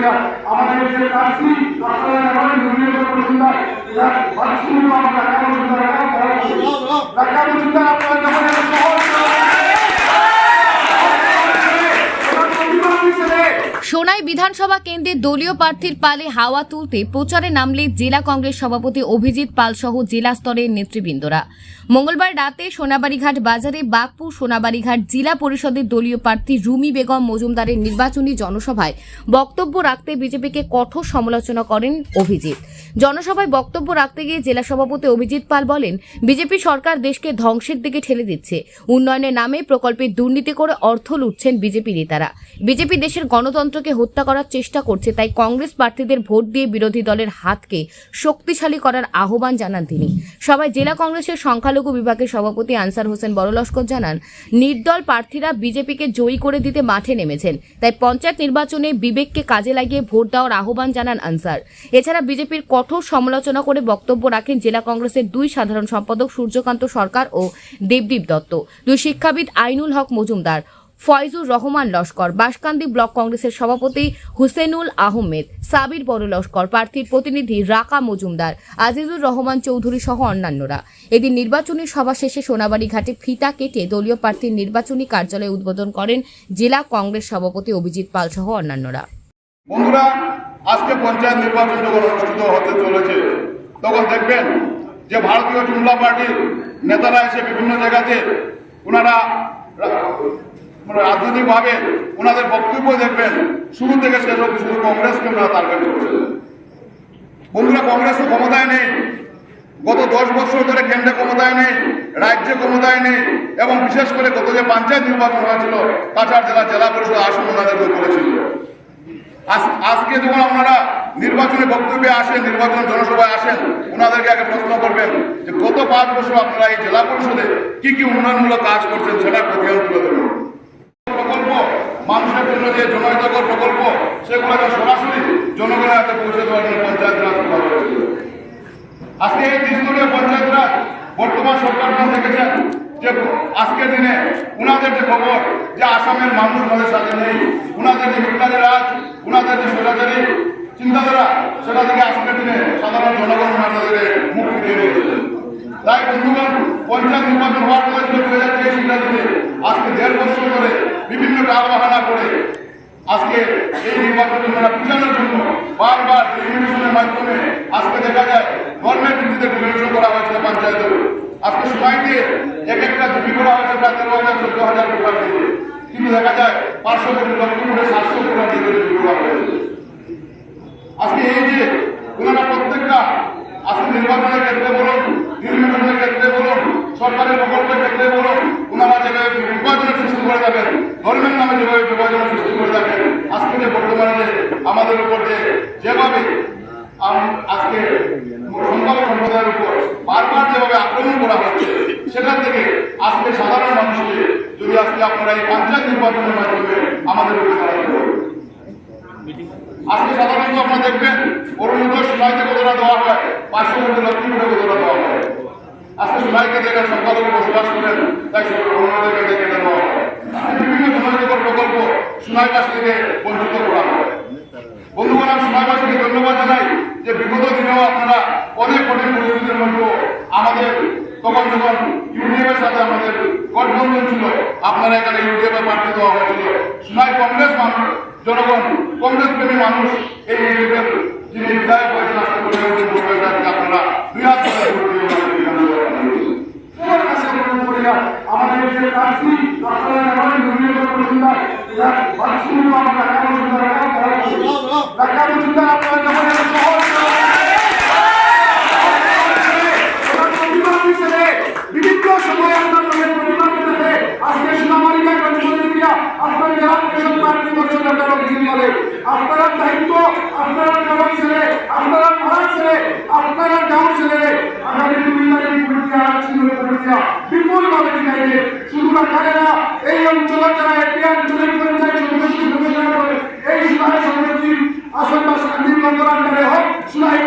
করিয়া আমাদের যে মজুমদার আপনারা সোনাই বিধানসভা কেন্দ্রে দলীয় প্রার্থীর পালে হাওয়া তুলতে প্রচারে নামলে জেলা কংগ্রেস সভাপতি অভিজিৎ পাল সহ জেলা স্তরের নেতৃবৃন্দরা। মঙ্গলবার রাতে সোনাবাড়িঘাট বাজারে বাগপুর সোনাবাড়িঘাট জেলা পরিষদের দলীয় প্রার্থী রুমি বেগম মজুমদারের নির্বাচনী জনসভায় বক্তব্য রাখতে বিজেপিকে কঠোর সমালোচনা করেন অভিজিৎ। জনসভায় বক্তব্য রাখতে গিয়ে জেলা সভাপতি অভিজিৎ পাল বলেন, বিজেপি সরকার দেশকে ধ্বংসের দিকে ঠেলে দিচ্ছে। উন্নয়নের নামে প্রকল্পে দুর্নীতি করে অর্থ লুটছেন বিজেপি নেতারা। বিজেপি দেশের গণতন্ত্রকে হত্যা করার চেষ্টা করছে, তাই কংগ্রেস প্রার্থীদের ভোট দিয়ে বিরোধী দলের হাতকে শক্তিশালী করার আহ্বান জানান তিনি। সবাই জেলা কংগ্রেসের সংখ্যালঘু বিভাগের সভাপতি আনসার হোসেন বড়লস্কর জানান, নির্দল প্রার্থীরা বিজেপিকে জয়ী করে দিতে মাঠে নেমেছেন, তাই পঞ্চায়েত নির্বাচনে বিবেককে কাজে লাগিয়ে ভোট দেওয়ার আহ্বান জানান আনসার। এছাড়া বিজেপির কঠোর সমালোচনা করে বক্তব্য রাখেন জেলা কংগ্রেসের দুই সাধারণ সম্পাদক সূর্যকান্ত সরকার ও দেবদীপ দত্ত। দুই শিক্ষাবিদ আইনুল হক মজুমদার। ফয়জুর রহমান লস্কর, বাসকান্দি ব্লক কংগ্রেসের সভাপতি হুসেনুল আহমেদ, সাবির বড় লস্কর প্রার্থীর প্রতিনিধি রাকা মজুমদার, আজিজুর রহমান চৌধুরী সহ অন্যান্যরা। এদিন নির্বাচনী সভা শেষে সোনাবাড়ি ঘাটে ফিতা কেটে দলীয় প্রার্থীর নির্বাচনী কার্যালয় উদ্বোধন করেন জেলা কংগ্রেস সভাপতি অভিজিৎ পাল সহ অন্যান্যরা। বন্ধুরা, আজকে পঞ্চায়েত নির্বাচন যখন অনুষ্ঠিত হতে চলেছে, তখন দেখবেন যে ভারতীয় জুমলা পার্টির নেতারা এসে বিভিন্ন জায়গাতে ওনারা রাজনৈতিকভাবে ওনাদের বক্তব্য দেখবেন, শুরু থেকে শেষ অবধি শুধু কংগ্রেসকে ওনারা টার্গেট করছেন। বন্ধুরা, কংগ্রেস তো ক্ষমতায় নেই। গত দশ বছর ধরে কেন্দ্রে ক্ষমতায় নেই, রাজ্যে ক্ষমতায় নেই, এবং বিশেষ করে গত যে পঞ্চায়েত নির্বাচন হয়েছিল, কাছাড় জেলা জেলা পরিষদ আসন ওনাদেরকে করেছিল। আজ- আজকে যখন আপনারা নির্বাচনে বক্তব্যে আসেন, নির্বাচন জনসভায় আসেন, ওনাদেরকে আগে প্রশ্ন করবেন যে গত পাঁচ বছর আপনারা এই জেলা পরিষদে কি কি উন্নয়নমূলক কাজ করছেন সেটা প্রতিহার তুলে জন্য যে জনহিতকর প্রকল্প, সেগুলো যেন সরাসরি জনগণের হাতে পৌঁছে দেওয়ার জন্য পঞ্চায়েত রাজ আজকে এই ত্রিস্তরীয় পঞ্চায়েত রাজ বর্তমান সরকার যখন দেখেছেন যে আজকের দিনে উনাদের যে খবর যে আসামের মানুষ ওনাদের সাথে নেই, উনাদের যে হিটলারি রাজ, উনাদের যে স্বৈরাচারী চিন্তাধারা, সেটা থেকে আজকের দিনে সাধারণ জনগণ ওনাদের মুক্তি দিয়ে দিয়েছে তাই বন্ধুগণ, পঞ্চায়েত নির্বাচন হওয়ার ছিল দু হাজার তেইশ ইংরাজিতে আজকে দেড় বছর ধরে বিভিন্ন টাল বাহানা করে আজকে এই নির্বাচন আমরা পিছানোর জন্য বারবার টেলিভিশনের মাধ্যমে আজকে দেখা যায় গভর্নমেন্ট ভিত্তিতে ডিভিশন করা হয়েছিল পঞ্চায়েতে। আজকে সময়তে এক একটা জমি করা হয়েছে প্রায় তেরো হাজার, চোদ্দ হাজার টাকা দিয়ে। কিন্তু দেখা যায়, পাঁচশো কোটি লক্ষ করে সাতশো কোটি দিয়ে জমি করা হয়েছে। আজকে এই যে ওনারা প্রত্যেকটা, আজকে নির্বাচনের ক্ষেত্রে বলুন, নির্বাচনের ক্ষেত্রে বলুন, সরকারের প্রকল্পের ক্ষেত্রে বলুন, ওনারা যেভাবে বিভাজনের সৃষ্টি করে যাবেন ধর্মের নামে যেভাবে বিভাজন সৃষ্টি করে যাবেন আজকে যে বর্তমানে আমাদের উপর যে, যেভাবে আজকে সংখ্যালঘু সম্প্রদায়ের উপর বারবার যেভাবে আক্রমণ করা হচ্ছে, সেখান থেকে আজকে সাধারণ মানুষকে যদি আজকে আপনারা এই পঞ্চায়েত নির্বাচনের মাধ্যমে আমাদের উপরে আজকে সাধারণত আপনারা দেখবেন অরুণোদ সুনাইতে কতটা দেওয়া হয় পাঁচশো কোটি লক্ষ্মী করে কতটা দেওয়া হয়। আজকে সুনাইকে দেখে সংখ্যালঘু বসবাস করেন, তাই অরুণোদয়কে দেখে দেওয়া হয় আজকে বিভিন্ন জনহিতকর প্রকল্প সুনাইবাসী থেকে বঞ্চিত করা সুনাইবাসীকে ধন্যবাদ জানাই যে বিগত দিনেও আপনারা অনেক কঠিন পরিস্থিতির মধ্যে আমাদের তখন যখন ইউডিএফ সাথে আমাদের গঠবন্ধন এখানে ইউডিএফ এ প্রার্থী দেওয়া হয়েছিল। সুনাই কংগ্রেস মানুষ, জনগণ, কংগ্রেস প্রেমী মানুষ, এই ইউডিএফ এর যিনি বিধায়ক এত সহজ প্রতিবাদী ছেলে বিভিন্ন সময় প্রতিবাদ করেছে আজকে সোনামারিকা কর্মসূচিয়া আপনার জেলা পরিষদ প্রার্থী করছেন আপনারা বিক্রি করে আপনারা দায়িত্ব আপনারা ছেলে আপনারা ছেলে আপনারা গাঁও ছেলে আগামী সংখ্যা বিপুলভাবে দিতে শুধুমাত্র কারেরা এই অঞ্চলে যারা একটি আঞ্চলিক পঞ্চায়েত সদস্য ঘোষণা করে এই সুলাই সমিতির আসাম বা শান্তির মন্ত্রণালয়ে হোক সুলাই